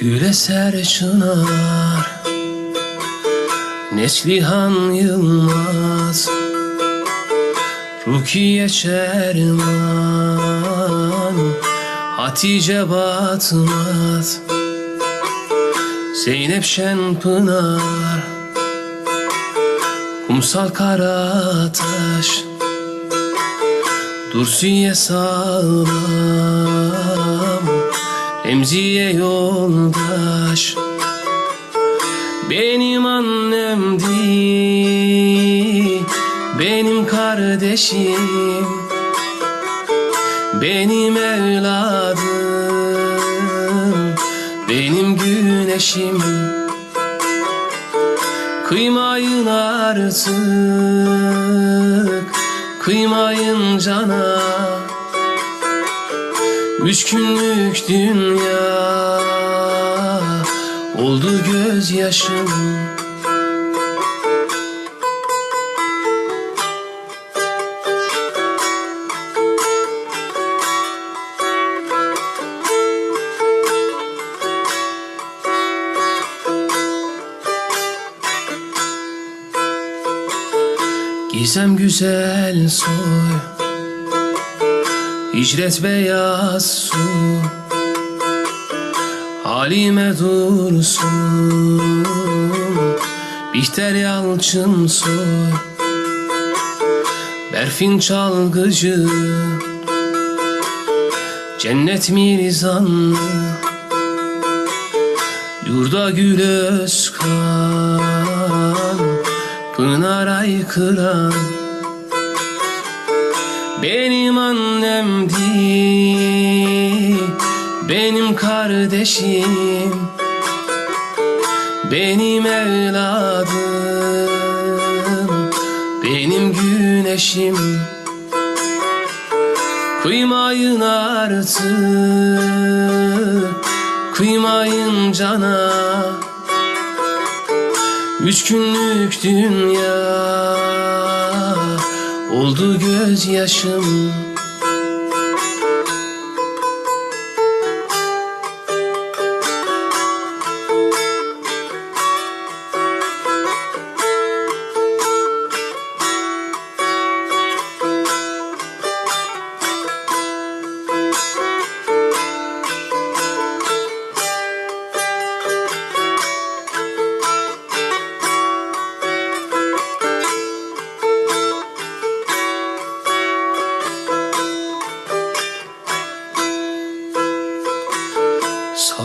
Gül eser çınar Neslihan Yılmaz Rukiye Çerman Hatice Batmaz Zeynep Şenpınar Kumsal Karataş Dursiye sağlam Emziye yoldaş Benim annemdi Benim kardeşim Benim evladım Benim güneşim. Kıymayın artık Kıymayın cana Üç günlük dünya Oldu gözyaşım. Gizem güzel soy Hicret beyaz su Halime dursun. Bihter yalçın soy Berfin çalgıcı. Cennet mirizanlı Yurda gül özkan. Pınar aykıran Benim annemdi Benim kardeşim. Benim evladım Benim güneşim. Kıymayın artık Kıymayın cana. Üç günlük dünya Oldu gözyaşım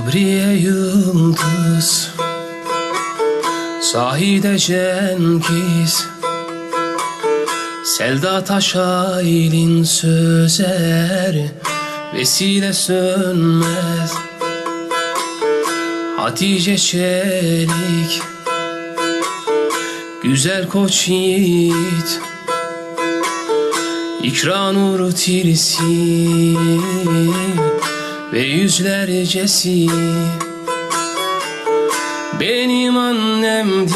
Sabriye Yıldız Zahide Cengiz. Selda Taşaylin sözer Vesile sönmez. Hatice Çelik Güzel koç yiğit. İkranur tirsi ve yüzlercesi. Benim annemdi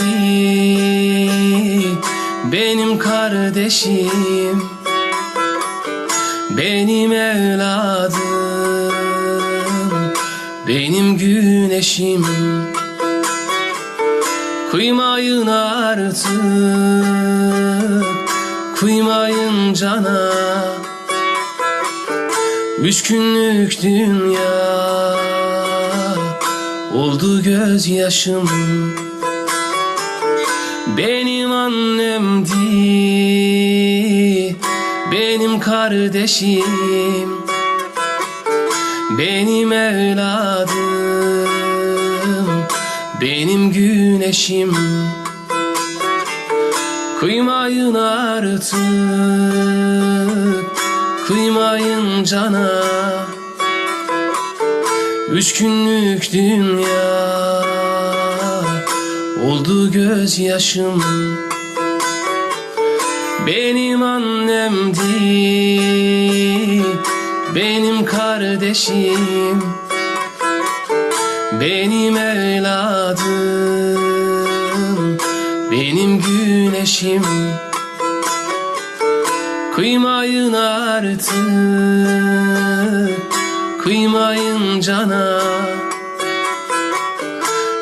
Benim kardeşim. Benim evladım Benim güneşim. Kıymayın artık Kıymayın cana Üç günlük dünya Oldu gözyaşım. Benim annemdi Benim kardeşim. Benim evladım Benim güneşim. Kıymayın artık Kıymayın cana. Üç günlük dünya. Oldu gözyaşım. Benim annemdi Benim kardeşim. Benim evladım Benim güneşim Kıymayın artık Kıymayın cana.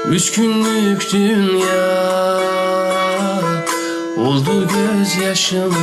Üç günlük dünya Oldu gözyaşım